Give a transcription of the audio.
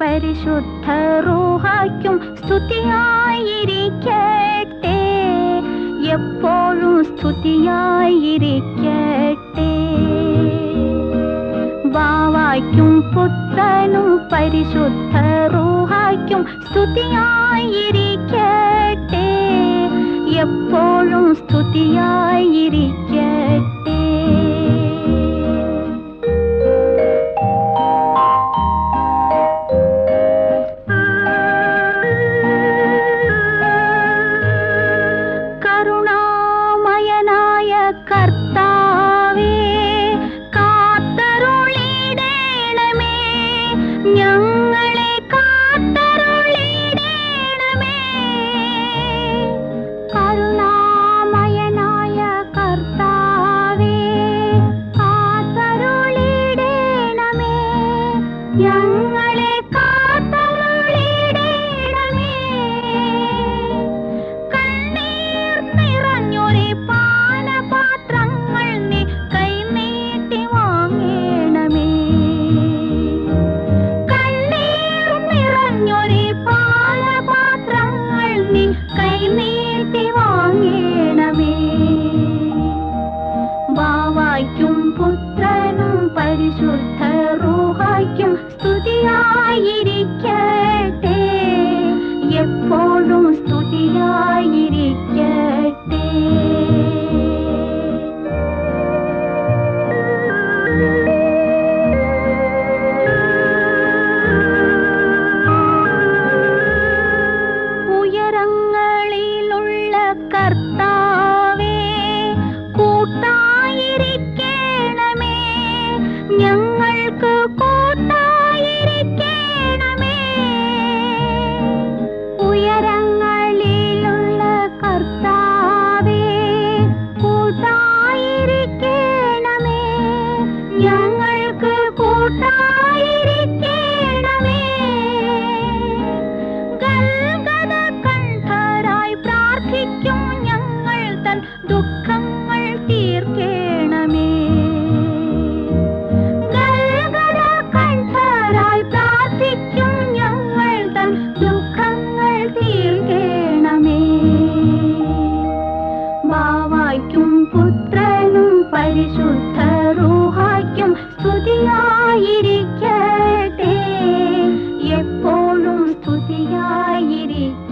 പരിശുദ്ധ റൂഹായ്ക്കും സ്തുതിയായിരിക്കട്ടെ. എപ്പോഴും സ്തുതിയായിരിക്കട്ടെ. ബാവായ്ക്കും പുത്രനും പരിശുദ്ധ റൂഹായ്ക്കും സ്തുതിയായിരിക്കട്ടെ. എപ്പോഴും സ്തുതിയായിരിക്കട്ടെ. 阳 Bye.